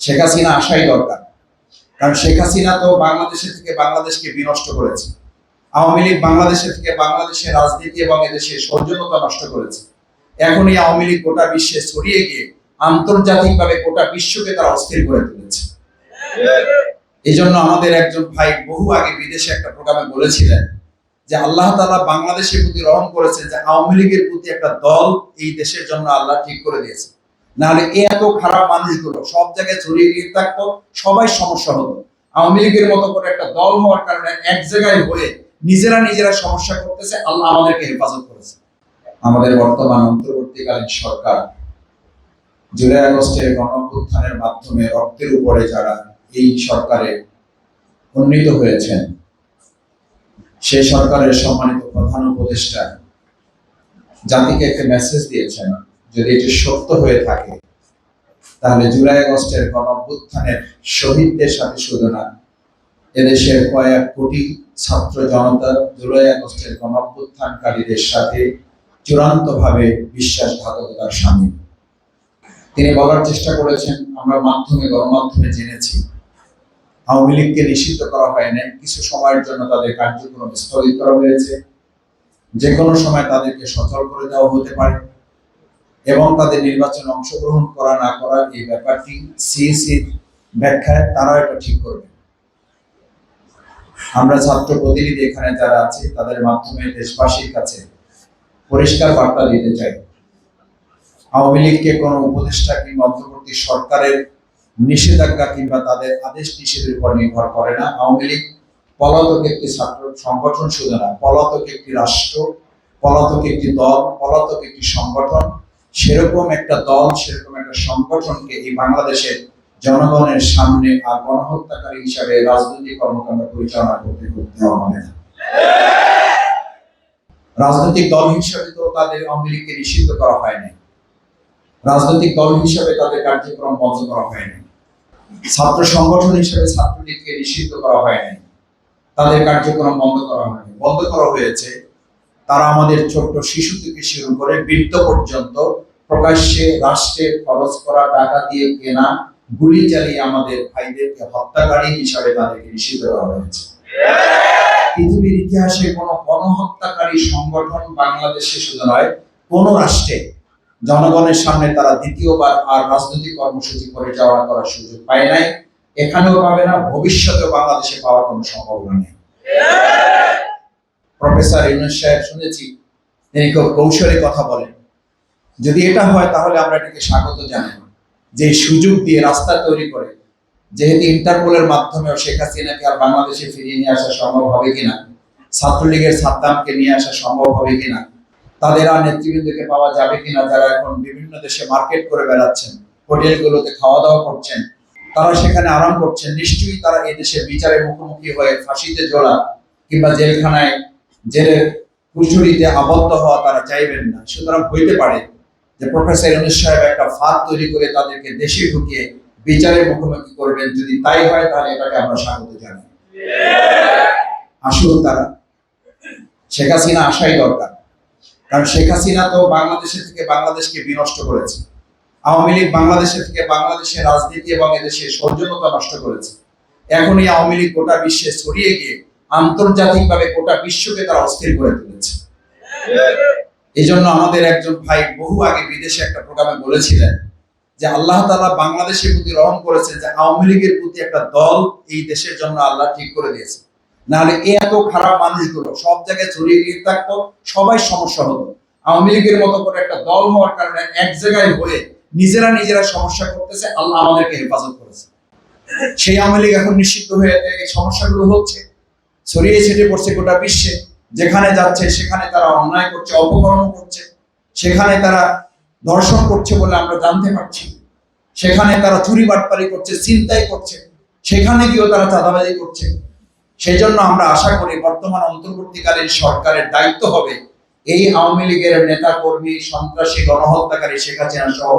শেখ হাসিনা আসাই দরকার। কারণ শেখ হাসিনা তো বাংলাদেশের থেকে বাংলাদেশকে বিনষ্ট করেছে। আওয়ামী লীগ বাংলাদেশের থেকে বাংলাদেশের রাজনীতি এবং এদেশের সৌজন্যতা নষ্ট করেছে। এখন এই আওয়ামী লীগ গোটা বিশ্বে ছড়িয়ে গিয়ে আন্তর্জাতিকভাবে গোটা বিশ্বকে তারা অস্থির করে তুলেছে। এই জন্য আমাদের একজন ভাই বহু আগে বিদেশে একটা প্রোগ্রামে বলেছিলেন যে আল্লাহ তাআলা বাংলাদেশের প্রতি রহম করেছে যে আওয়ামী লীগের প্রতি একটা দল এই দেশের জন্য আল্লাহ ঠিক করে দিয়েছে। নাহলে এত খারাপ মানুষগুলো সব জায়গায় ছড়িয়ে গিয়ে থাকতো, সবাই সমস্যা হতো। আওয়ামী লীগের মতো করে একটা দল হওয়ার কারণে এক জায়গায় হয়ে নিজেরা নিজেরা সমস্যা করতেছে, আল্লাহ আমাদেরকে হেফাজত করেছে। আমাদের বর্তমান অন্তর্বর্তীকালীন সরকার জুলাই আগস্টের গণঅভ্যুত্থানের মাধ্যমে রক্তের উপরে যারা এই সরকারে উন্নীত হয়েছেন, সে সরকারের সম্মানিত প্রধান উপদেষ্টা জাতিকে একটা মেসেজ দিয়েছেন যদি এটি সত্য হয়ে থাকে, তাহলে জুলাই আগস্টের গণঅভ্যুত্থানের শহীদদের সাথে শুধু না, এদেশের কয়েক কোটি ছাত্র জনতা জুলাই আগস্টের গণঅভ্যুত্থানকারীদের সাথে চূড়ান্তভাবে বিশ্বাসঘাতকতার সামিল। তিনি বলার চেষ্টা করেছেন, আমরা মাধ্যমে, গণমাধ্যমে জেনেছি। আওয়ামী লীগকে নিষিদ্ধ করা হয় নাই। কিছু সময়ের জন্য তাদের কার্যক্রম স্থগিত করা হয়েছে। যে কোনো সময় তাদেরকে সচল করে দেওয়া হতে পারে। এবং তাদের নির্বাচনে অংশগ্রহণ করা না করা এই ব্যাপারটি সিএসি ব্যাখ্যায় তারা এটা ঠিক করবে। আমরা ছাত্র প্রতিনিধি এখানে যারা আছে, তাদের মাধ্যমে দেশবাসীর কাছে পরিষ্কার বার্তা দিতে চাই। আওয়ামী লীগকে কোনো উপদেষ্টা কিংবা অন্তর্বর্তী সরকারের নিষেধাজ্ঞা কিংবা তাদের আদেশ নিষেধের উপর নির্ভর করে না। আওয়ামী লীগ পলাতক একটি ছাত্র সংগঠন শুধু না পলাতক একটি রাষ্ট্র, পলাতক একটি দল, পলাতক একটি সংগঠন সেরকম একটা দল, সেরকম একটা সংগঠনকে এই বাংলাদেশের জনগণের সামনে আর গণহত্যাকারী হিসাবে রাজনৈতিক কর্মকাণ্ড পরিচালনা করতে করতে হবে না। রাজনৈতিক দল হিসাবে তো তাদের আওয়ামী নিষিদ্ধ করা হয়নি রাজনৈতিক দল হিসাবে তাদের কার্যক্রম বন্ধ করা হয়নি ছাত্র সংগঠন হিসেবে ছাত্রলীগকে নিষিদ্ধ করা হয়নি তাদের কার্যক্রম বন্ধ করা হয়নি বন্ধ করা হয়েছে, তারা আমাদের ছোট্ট শিশু থেকে শুরু করে বৃদ্ধ পর্যন্ত প্রকাশ্যে রাষ্ট্রে খরচ করা টাকা দিয়ে কেনা গুলি চালিয়ে আমাদের ভাইদেরকে হত্যাকারী হিসাবে তাদেরকে নিষিদ্ধ করা হয়েছে। পৃথিবীর ইতিহাসে কোনো গণহত্যাকারী সংগঠন বাংলাদেশে শুধু নয়, কোন রাষ্ট্রে জনগণের সামনে তারা দ্বিতীয়বার আর রাজনৈতিক কর্মসূচি পরিচালনা করার সুযোগ পায় নাই। এখানেও পাবে না, ভবিষ্যতেও বাংলাদেশে পাওয়ার কোনো সম্ভাবনা নেই। প্রফেসর ইউনুস সাহেব শুনেছি, তিনি খুব কৌশলে কথা বলেন। যদি এটা হয়, তাহলে আমরা এটাকে স্বাগত জানাই। যে সুযোগ দিয়ে রাস্তা তৈরি করে, যেহেতু ইন্টারপোলের মাধ্যমেও শেখ হাসিনাকে আর বাংলাদেশে ফিরিয়ে নিয়ে আসা সম্ভব হবে কিনা, ছাত্রলীগের সাদ্দামকে নিয়ে আসা সম্ভব হবে কিনা, তাদের আর নেতৃবৃন্দকে পাওয়া যাবে কিনা, যারা এখন বিভিন্ন দেশে মার্কেট করে বেড়াচ্ছেন, হোটেলগুলোতে খাওয়া দাওয়া করছেন, তারা সেখানে আরাম করছেন, নিশ্চয়ই তারা এদেশে বিচারের মুখোমুখি হয়ে ফাঁসিতে জোড়া কিংবা জেলখানায় জেলের কুঠুরিতে আবদ্ধ হওয়া তারা চাইবেন না। সুতরাং হইতে পারে যে প্রফেসর ইউনুস সাহেব একটা ফাঁদ তৈরি করে তাদেরকে দেশে ঢুকিয়ে বিচারের মুখোমুখি করবেন, যদি তাই হয় তাহলে এটাকে আমরা স্বাগত জানাই। আসুন তারা। শেখ হাসিনা আসাই দরকার। কারণ শেখ হাসিনা তো বাংলাদেশের থেকে বাংলাদেশকে বিনষ্ট করেছে। আওয়ামী লীগ বাংলাদেশের থেকে বাংলাদেশের রাজনীতি এবং এদেশের সৌজন্যতা নষ্ট করেছে। এখন এই আওয়ামী লীগ গোটা বিশ্বে ছড়িয়ে গিয়ে আন্তর্জাতিকভাবে গোটা বিশ্বকে তারা অস্থির করে তুলেছে। এই জন্য আমাদের একজন ভাই বহু আগে বিদেশে একটা প্রোগ্রামে বলেছিলেন যে আল্লাহ তাআলা বাংলাদেশের প্রতি রহম করেছে যে আওয়ামী লীগের প্রতি একটা দল এই দেশের জন্য আল্লাহ ঠিক করে দিয়েছে। নাহলে এই এত খারাপ মানুষগুলো সব জায়গায় ছড়িয়ে গিয়ে থাকতো, সবাই সমস্যা হতো। আওয়ামী লীগের মতো করে একটা দল হওয়ার কারণে এক জায়গায় হয়ে নিজেরা নিজেরা সমস্যা করতেছে, আল্লাহ আমাদেরকে হেফাজত করেছে। সেই আওয়ামী লীগ এখন নিষিদ্ধ হয়ে এই সমস্যাগুলো হচ্ছে, ছড়িয়ে ছিটে পড়ছে গোটা বিশ্বে। যেখানে যাচ্ছে, সেখানে তারা অন্যায় করছে অপকর্ম করছে, সেখানে তারা ধর্ষণ করছে বলে আমরা জানতে পারছি। সেখানে তারা চুরি বাটপারি করছে চিন্তাই করছে, সেখানে গিয়েও তারা চাঁদাবাজি করছে। সেই জন্য আমরা আশা করি বর্তমান অন্তর্বর্তীকালীন সরকারের দায়িত্ব হবে এই আওয়ামী লীগের নেতা কর্মী সন্ত্রাসী, গণহত্যাকারী শেখ হাসিনা সহ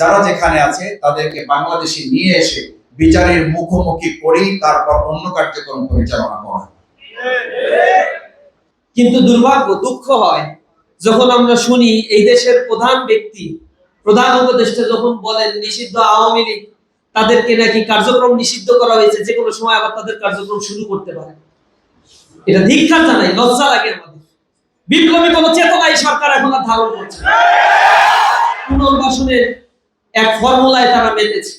যারা যেখানে আছে, তাদেরকে বাংলাদেশে নিয়ে এসে বিচারের মুখোমুখি করেই তারপর অন্য কার্যক্রম পরিচালনা করা। কিন্তু দুর্ভাগ্য, দুঃখ হয় যখন আমরা শুনি এই দেশের প্রধান ব্যক্তি, প্রধান উপদেষ্টা যখন বলেন, নিষিদ্ধ আওয়ামী লীগ, তাদেরকে নাকি কার্যক্রম নিষিদ্ধ করা হয়েছে, যে কোনো সময় আবার তাদের কার্যক্রম শুরু করতে পারে। এটা ধিক্ষার জানাই, লজ্জা লাগে আমাদের। বিপ্লবী কোনো চেতনাই সরকার এখন আর ধারণ করছে পুনর্বাসনের এক ফর্মুলায় তারা মেতেছে।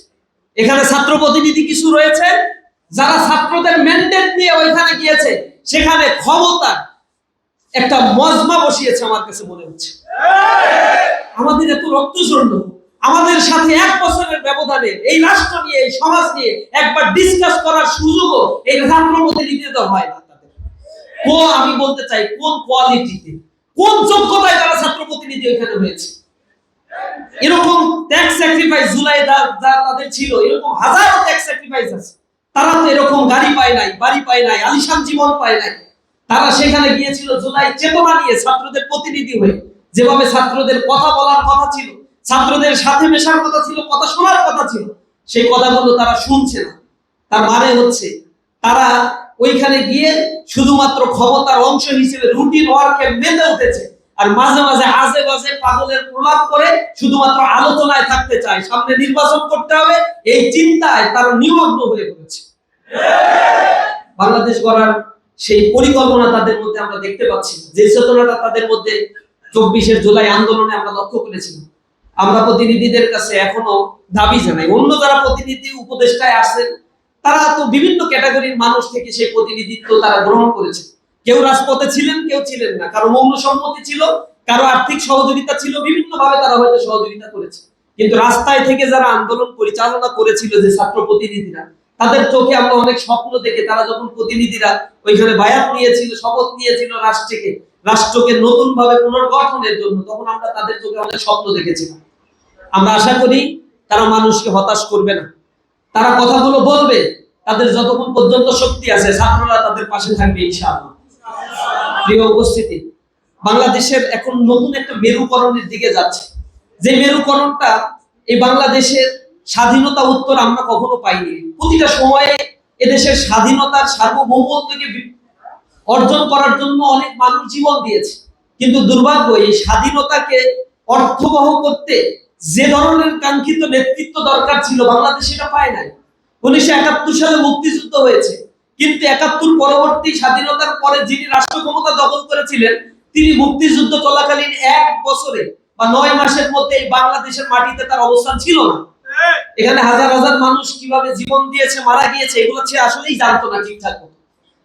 এখানে ছাত্র প্রতিনিধি কিছু রয়েছে, যারা ছাত্রদের ম্যান্ডেট নিয়ে ওইখানে গিয়েছে, সেখানে ক্ষমতা একটা মজমা বসিয়েছে আমার কাছে মনে হচ্ছে। আমাদের এত রক্ত ঝরলো, আমাদের সাথে এক বছরের ব্যবধানে এই রাষ্ট্র নিয়ে, এই সমাজ নিয়ে একবার ডিসকাস করার সুযোগও এই ছাত্র প্রতিনিধিদের হয় না তাদের। কোন আমি বলতে চাই, কোন কোয়ালিটিতে কোন যোগ্যতায় তারা ছাত্র প্রতিনিধি ওইখানে হয়েছে? এরকম ট্যাক্স স্যাক্রিফাইস জুলাই যা তাদের ছিল, এরকম হাজারো ট্যাক্স স্যাক্রিফাইস আছে। তারা তো এরকম গাড়ি পায় নাই, বাড়ি পায় নাই, আলিশান জীবন পায় নাই। তারা সেখানে গিয়েছিল, জুলাই চেতনা নিয়ে ছাত্রদের প্রতিনিধি হয়ে। যেভাবে ছাত্রদের কথা বলার কথা ছিল, ছাত্রদের সাথে মেশার কথা ছিল, কথা শোনার কথা ছিল, সেই কথাগুলো তারা শুনছে না। তার মানে হচ্ছে, তারা ওইখানে গিয়ে শুধুমাত্র ক্ষমতার অংশ হিসেবে রুটিন ওয়ার্কে মেতে উঠেছে আর মাঝে মাঝে আজে বাজে পাগলের প্রলাপ করে শুধুমাত্র আলোচনায় থাকতে চায়। সামনে নির্বাচন করতে হবে, এই চিন্তায় তারা নিমগ্ন হয়ে পড়েছে। বাংলাদেশ গড়ার সেই পরিকল্পনা তাদের মধ্যে আমরা দেখতে পাচ্ছি। যে চেতনাটা তাদের মধ্যে চব্বিশের জুলাই আন্দোলনে আমরা লক্ষ্য করেছিলাম। আমরা প্রতিনিধিদের কাছে এখনও দাবি জানাই। অন্য যারা প্রতিনিধি উপদেষ্টায় আসেন তারা তো বিভিন্ন ক্যাটাগরির মানুষ থেকে সেই প্রতিনিধিত্ব তারা গ্রহণ করেছে। কেউ রাজপথে ছিলেন, কেউ ছিলেন না। কারও মৌন সম্মতি ছিল, কারও আর্থিক সহযোগিতা ছিল বিভিন্ন ভাবে তারা হয়তো সহযোগিতা করেছে। কিন্তু রাস্তায় থেকে যারা আন্দোলন পরিচালনা করেছিল যে ছাত্র প্রতিনিধিরা তাদের চোখে আমরা অনেক স্বপ্ন দেখে তারা যখন প্রতিনিধিরা ওইখানে বায়াত নিয়েছিল, শপথ নিয়েছিল রাষ্ট্রকে রাষ্ট্রকে নতুন ভাবে পুনর্গঠনের জন্য, তখন আমরা তাদের চোখে অনেক স্বপ্ন দেখেছিলাম। আমরা আশা করি তারা মানুষকে হতাশ করবে না। তারা কথাগুলো বলবে, তাদের যতক্ষণ পর্যন্ত শক্তি আছে, ছাত্ররা তাদের পাশে থাকবে ইনশাআল্লাহ। প্রিয় উপস্থিতি, বাংলাদেশের এখন নতুন একটা মেরুকরণের দিকে যাচ্ছে। যে মেরুকরণটা এই বাংলাদেশের স্বাধীনতা উত্তর আমরা কখনো পাইনি। প্রতিটা সময়ে এদেশের স্বাধীনতার সার্বভৌমত্বকে অর্জন করার জন্য অনেক মানুষ জীবন দিয়েছে। কিন্তু দুর্ভাগ্য, এই স্বাধীনতাকে অর্থবহ করতে যে ধরনের কাঙ্ক্ষিত নেতৃত্ব দরকার ছিল, বাংলাদেশ সেটা পায় নাই। উনিশশো একাত্তর সালে মুক্তিযুদ্ধ হয়েছে। কিন্তু একাত্তর পরবর্তী স্বাধীনতার পরে যিনি রাষ্ট্র ক্ষমতা দখল করেছিলেন, তিনি মুক্তিযুদ্ধ চলাকালীন এক বছরে বা নয় মাসের মধ্যে এই বাংলাদেশের মাটিতে তার অবস্থান ছিল না। এখানে হাজার হাজার মানুষ কীভাবে জীবন দিয়েছে, মারা গিয়েছে, এগুলো সে আসলেই জানতো না ঠিকঠাক।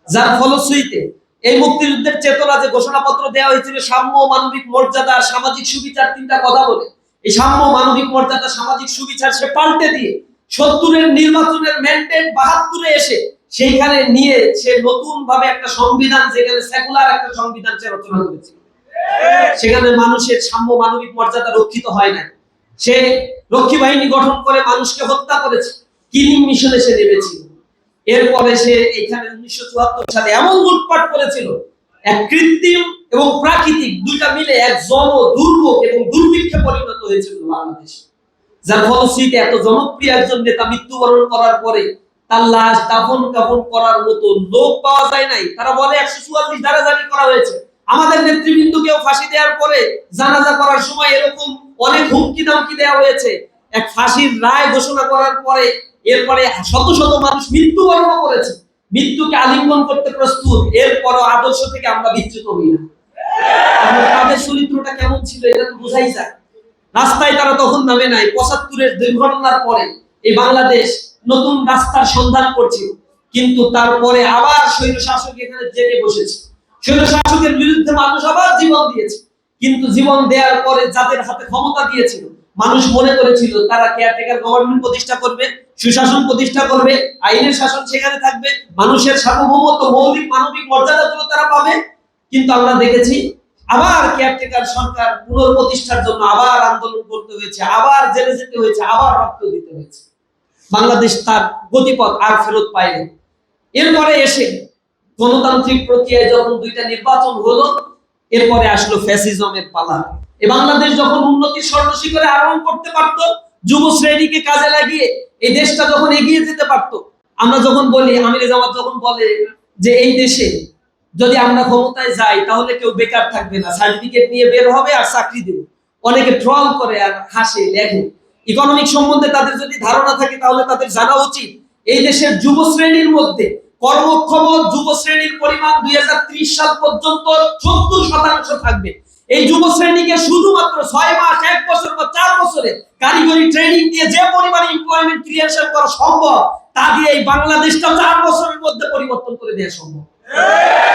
যার ফলশ্রুতিতে এই মুক্তিযুদ্ধের চেতনা যে ঘোষণাপত্র দেওয়া হয়েছিল, সাম্য মানবিক মর্যাদা সামাজিক সুবিচার তিনটা কথা বলে। এই সাম্য মানবিক মর্যাদা, সামাজিক সুবিচার সে পাল্টে দিয়ে সত্তরের নির্বাচনের ম্যান্ডেট বাহাত্তরে এসে সেইখানে নিয়ে সে নতুন ভাবে একটা সংবিধান, যেখানে সেকুলার একটা সংবিধান সে রচনা করেছিল সেখানে মানুষের সাম্য মানবিক মর্যাদা রক্ষিত হয় না সে রক্ষী বাহিনী গঠন করে মানুষকে হত্যা করেছে। কিলিং মিশনে সে নেমেছিল। এরপরে সে এখানে উনিশশো চুয়াত্তর সালে এমন লুটপাট করেছিল, এক কৃত্রিম এবং প্রাকৃতিক দুইটা মিলে এক জন দুর্ভোগ এবং দুর্ভিক্ষে পরিণত হয়েছিল বাংলাদেশ। যার ফলশ্রুতিতে এত জনপ্রিয় একজন নেতা মৃত্যুবরণ করার পরে তার লাশ দাফন কাফন করার মতো লোক পাওয়া যায় নাই। তারা বলে একশো চুয়াল্লিশ ধারা জারি করা হয়েছে। আমাদের নেতৃবৃন্দকেও ফাঁসি দেওয়ার পরে জানাজা করার সময় এরকম অনেক হুমকি দামকি দেওয়া হয়েছে। এক ফাঁসির রায় ঘোষণা করার পরে এরপরে শত শত মানুষ মৃত্যুবরণ করেছে। মৃত্যুকে আলিঙ্গন করতে প্রস্তুত, এরপরও আদর্শ থেকে আমরা বিচ্যুত হই না। তাদের চরিত্রটা কেমন ছিল এটা তো বোঝাই যায়। রাস্তায় তারা তখন নামে নাই, পঁচাত্তরের দুর্ঘটনার পরে এই বাংলাদেশ নতুন রাস্তার সন্ধান করছিল। কিন্তু তারপরে আবার স্বৈর শাসক এখানে জেগে বসেছে। স্বৈর শাসকের বিরুদ্ধে মানুষ আবার জীবন দিয়েছে। কিন্তু জীবন দেওয়ার পরে যাদের হাতে ক্ষমতা দিয়েছিল, মানুষ মনে করেছিল, তারা কেয়ারটেকার গভর্নমেন্ট প্রতিষ্ঠা করবে, সুশাসন প্রতিষ্ঠা করবে, আইনের শাসন সেখানে থাকবে, মানুষের সার্বভৌমত্ব, মৌলিক মানবিক মর্যাদাগুলো তারা পাবে। কিন্তু আমরা দেখেছি, আবার কেয়ারটেকার সরকার পুনর্প্রতিষ্ঠার জন্য আবার আন্দোলন করতে হয়েছে, আবার জেলে যেতে হয়েছে, আবার রক্ত দিতে হয়েছে। বাংলাদেশ তার গতিপথ আর ফেরত পায়নি। এরপরে এসে গণতান্ত্রিক প্রক্রিয়ায় যখন দুইটা নির্বাচন হলো, এরপরে আসলো ফ্যাসিজমের পালা। এ বাংলাদেশ যখন উন্নতির স্বর্ণ শিখরে আরোহণ করতে পারতো, যুব শ্রেণীকে কাজে লাগিয়ে এই দেশটা যখন এগিয়ে যেতে পারতো, আমরা যখন বলি, আমির জামাত যখন বলে যে এই দেশে যদি আমরা ক্ষমতায় যাই, তাহলে কেউ বেকার থাকবে না, সার্টিফিকেট নিয়ে বের হবে আর চাকরি দেবে। অনেকে ট্রল করে আর হাসে, লেখে। ইকোনমিক সম্বন্ধে তাদের যদি ধারণা থাকে, তাহলে তাদের জানা উচিত, এই দেশের যুব শ্রেণির মধ্যে কর্মক্ষম যুব শ্রেণির পরিমাণ দুই হাজার ত্রিশ সাল পর্যন্ত সত্তর শতাংশ থাকবে। এই যুব শ্রেণীকে শুধুমাত্র ছয় মাস, এক বছর বা চার বছরে কারিগরি ট্রেনিং দিয়ে যে পরিমাণে এমপ্লয়মেন্ট ক্রিয়েশন করা সম্ভব, তা দিয়ে এই বাংলাদেশটা চার বছরের মধ্যে পরিবর্তন করে দেওয়া সম্ভব।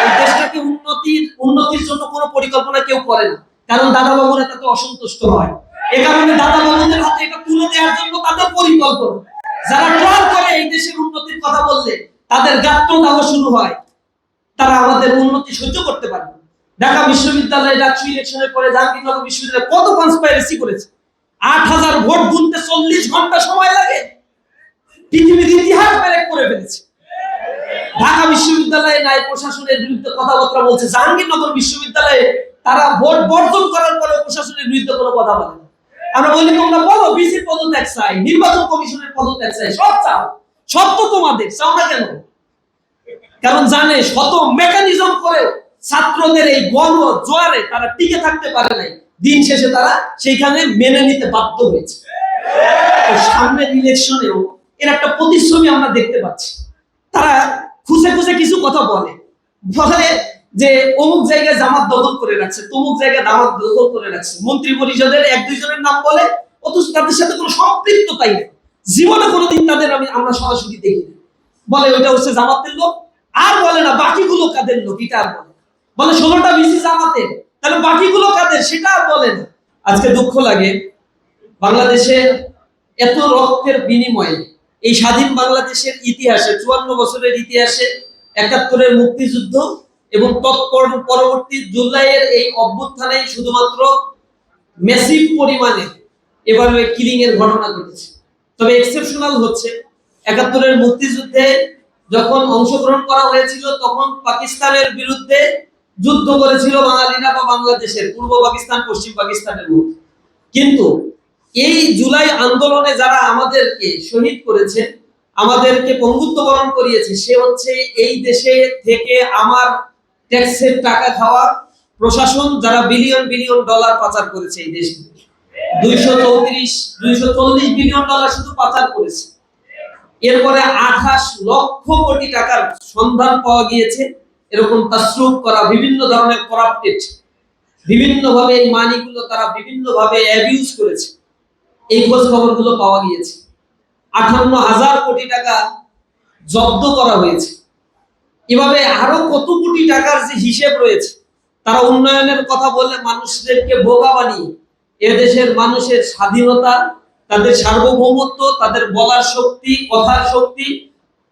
এই দেশটাকে উন্নতির উন্নতির জন্য কোনো পরিকল্পনা কেউ করে না। কারণ দাদা বাবুরা তাতে অসন্তুষ্ট হয় এ কারণে দাদা বাবুদের হাতে এটা তুলে দেওয়ার জন্য তাদের পরিকল্পনা। যারা ট্রল করে এই দেশের উন্নতির কথা বললে তাদের গাত্রদাহ শুরু হয়। তারা আমাদের উন্নতি সহ্য করতে পারে ঢাকা বিশ্ববিদ্যালয়ে ডাকসু ইলেকশনের পরে জাহাঙ্গীরনগর বিশ্ববিদ্যালয় কত কনস্পাইরেসি করেছে? আট হাজার ভোট গুনতে চল্লিশ ঘণ্টা সময় লাগে। পৃথিবীর ইতিহাস ব্রেক করে ফেলেছে। ঢাকা বিশ্ববিদ্যালয়ে ন্যায় প্রশাসনের বিরুদ্ধে কথাবার্তা বলছে। জাহাঙ্গীরনগর বিশ্ববিদ্যালয়ে তারা ভোট বর্জন করার পরে প্রশাসনের বিরুদ্ধে কোনো কথা বলে আমরা বলি, তোমরা বলো বিসি পদত্যাগ চাই, নির্বাচন কমিশনের পদত্যাগ চাই, সব চাও। সব তো তোমাদের চাও কেন? কারণ জানে, শত মেকানিজম ছাত্রদের এই জোয়ারে তারা টিকে থাকতে পারে নাই। দিন শেষে তারা সেইখানে মেনে নিতে বাধ্য হয়েছে। সামনের ইলেকশনেও এর একটা আমরা দেখতে পাচ্ছি। তারা খুঁজে খুঁজে কিছু কথা বলে। বলে যে, অমুক জায়গায় জামাত দখল করে রাখছে, তমুক জায়গায় জামাত দখল করে রাখছে। মন্ত্রী পরিষদের এক দুইজনের নাম বলে, অথচ তাদের সাথে কোনো সম্পৃক্ততাই নেই। জীবনে কোনোদিন তাদের আমি আমরা সরাসরি দেখি না। বলে, ওইটা হচ্ছে জামাতের লোক। আর বলে না, বাকিগুলো কাদের লোক? এটা আর বলে বলে, ষোলোটা বিসি জামাতের। তাহলে বাকিগুলো কাদের? সেটা আর বলে না। আজকে দুঃখ লাগে বাংলাদেশের এত রক্তের বিনিময়ে এই স্বাধীন বাংলাদেশের ইতিহাসে, চুয়ান্ন বছরের ইতিহাসে একাত্তরের মুক্তিযুদ্ধ এবং তৎপর পরবর্তী জুলাইয়ের এই অভ্যুত্থানে শুধুমাত্র মেসিভ পরিমাণে এভাবে কিলিং এর ঘটনা ঘটেছে। তবে এক্সেপশনাল হচ্ছে। একাত্তরের মুক্তিযুদ্ধে যখন অংশগ্রহণ করা হয়েছিল, তখন পাকিস্তানের বিরুদ্ধে যুদ্ধ করেছিল বাঙালিরা বা বাংলাদেশের, পূর্ব পাকিস্তান, পশ্চিম পাকিস্তানের মধ্যে। কিন্তু এই জুলাই আন্দোলনে যারা আমাদেরকে শহীদ করেছে, আমাদেরকে পঙ্গুত্ব বরণ করিয়েছে, সে হচ্ছে এই দেশে থেকে আমার ট্যাক্সের টাকা খাওয়া প্রশাসন যারা বিলিয়ন বিলিয়ন ডলার পাচার করেছে এই দেশ দুইশো দুইশো বিলিয়ন ডলার শুধু এরপরে আঠাশ লক্ষ কোটি পাওয়া গিয়েছে। মানিগুলো তারা করেছে। এই খোঁজ পাওয়া গিয়েছে। আঠান্ন হাজার কোটি টাকা জব্দ করা হয়েছে। এভাবে আরও কত কোটি টাকার যে হিসেব রয়েছে, তারা উন্নয়নের কথা বলে মানুষদেরকে বোকা বানিয়ে এদেশের মানুষের স্বাধীনতা, তাদের সার্বভৌমত্ব, তাদের বলার শক্তি, কথার শক্তি,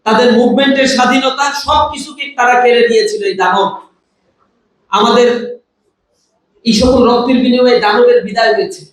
তাদের মুভমেন্টের স্বাধীনতা, সবকিছুকে তারা কেড়ে নিয়েছিল এই দানব। আমাদের এই সকল রক্তের বিনিময়ে দানবের বিদায় হয়েছে।